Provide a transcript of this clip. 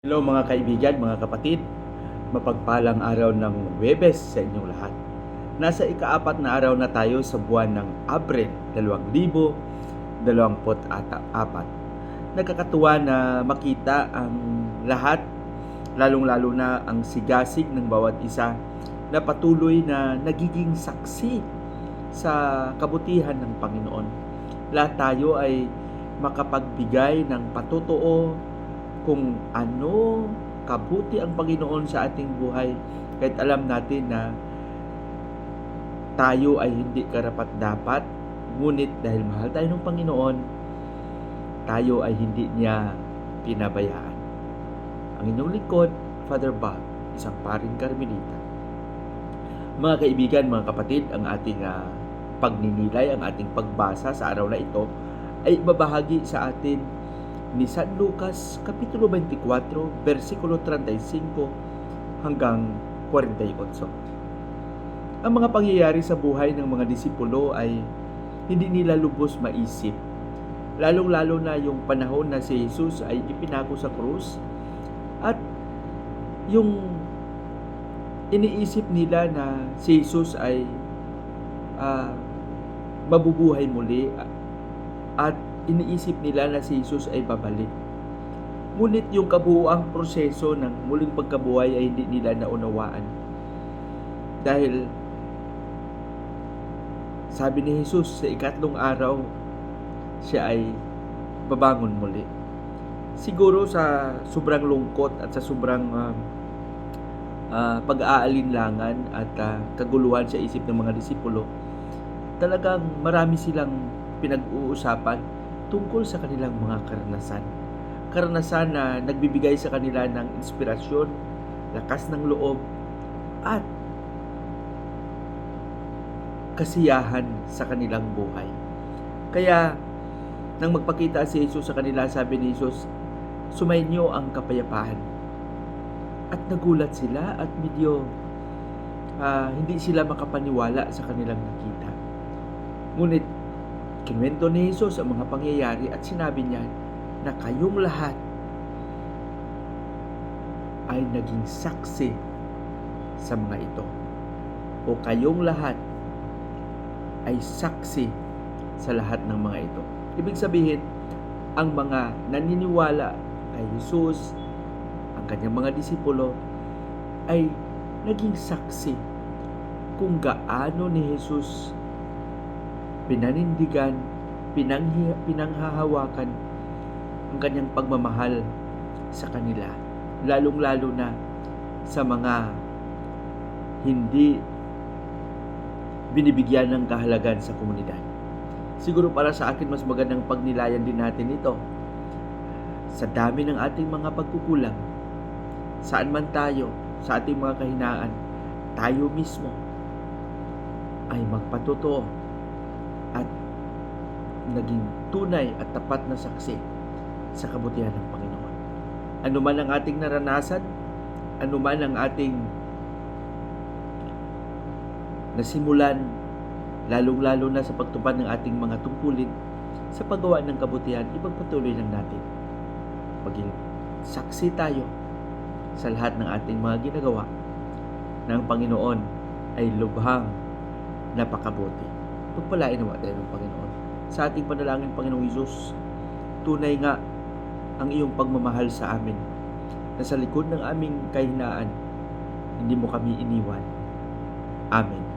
Hello mga kaibigan, mga kapatid. Mapagpalang araw ng Webes sa inyong lahat. Nasa ikaapat na araw na tayo sa buwan ng Abril 2024. Nakakatuwa na makita ang lahat, lalong-lalo na ang sigasig ng bawat isa na patuloy na nagiging saksi sa kabutihan ng Panginoon. Lahat tayo ay makapagbigay ng patotoo kung ano kabuti ang Panginoon sa ating buhay kahit alam natin na tayo ay hindi karapat dapat ngunit dahil mahal tayo ng Panginoon tayo ay hindi niya pinabayaan. Ang inyong lingkod Father Bob isang paring karmelita. Mga kaibigan, mga kapatid ang ating ah, pagninilay, ang ating pagbasa sa araw na ito ay babahagi sa atin ni San Lucas Kapitulo 24, versikulo 35 hanggang 48. Ang mga pangyayari sa buhay ng mga disipulo ay hindi nila lubos maisip. Lalong-lalo na yung panahon na si Jesus ay ipinako sa krus at yung iniisip nila na si Jesus ay ah, mabubuhay muli at iniisip nila na si Jesus ay babalik. Ngunit yung kabuuang proseso ng muling pagkabuhay ay hindi nila naunawaan. Dahil sabi ni Jesus sa ikatlong araw, siya ay babangon muli. Siguro sa sobrang lungkot at sa sobrang ah, ah, pag-aalinlangan at ah, kaguluhan sa isip ng mga disipulo, talagang marami silang pinag-uusapan tungkol sa kanilang mga karanasan. Karanasan na nagbibigay sa kanila ng inspirasyon, lakas ng loob, at kasiyahan sa kanilang buhay. Kaya, nang magpakita si Jesus sa kanila, sabi ni Jesus, sumainyo ang kapayapaan. At nagulat sila at medyo ah, hindi sila makapaniwala sa kanilang nakita. Ngunit Kinwento ni Jesus ang mga pangyayari at sinabi niya na kayong lahat ay naging saksi sa mga ito. O kayong lahat ay saksi sa lahat ng mga ito. Ibig sabihin, ang mga naniniwala kay Jesus, ang kanyang mga disipulo, ay naging saksi kung gaano ni Jesus pinanindigan, pinanghi, pinanghahawakan ang kanyang pagmamahal sa kanila. Lalong-lalo na sa mga hindi binibigyan ng kahalagan sa komunidad. Siguro para sa akin mas magandang pagnilayan din natin ito. Sa dami ng ating mga pagkukulang, saan man tayo, sa ating mga kahinaan, tayo mismo ay magpatotoo at naging tunay at tapat na saksi sa kabutihan ng Panginoon. Ano man ang ating naranasan, ano man ang ating nasimulan, lalong-lalo na sa pagtupad ng ating mga tungkulin, sa paggawa ng kabutihan, ipagpatuloy lang natin. Maging saksi tayo sa lahat ng ating mga ginagawa ng Panginoon ay lubhang napakabuti pagpalain nawa tayo ng Panginoon. Sa ating panalangin, Panginoong Isus, tunay nga ang iyong pagmamahal sa amin na sa likod ng aming kahinaan, hindi mo kami iniwan. Amen.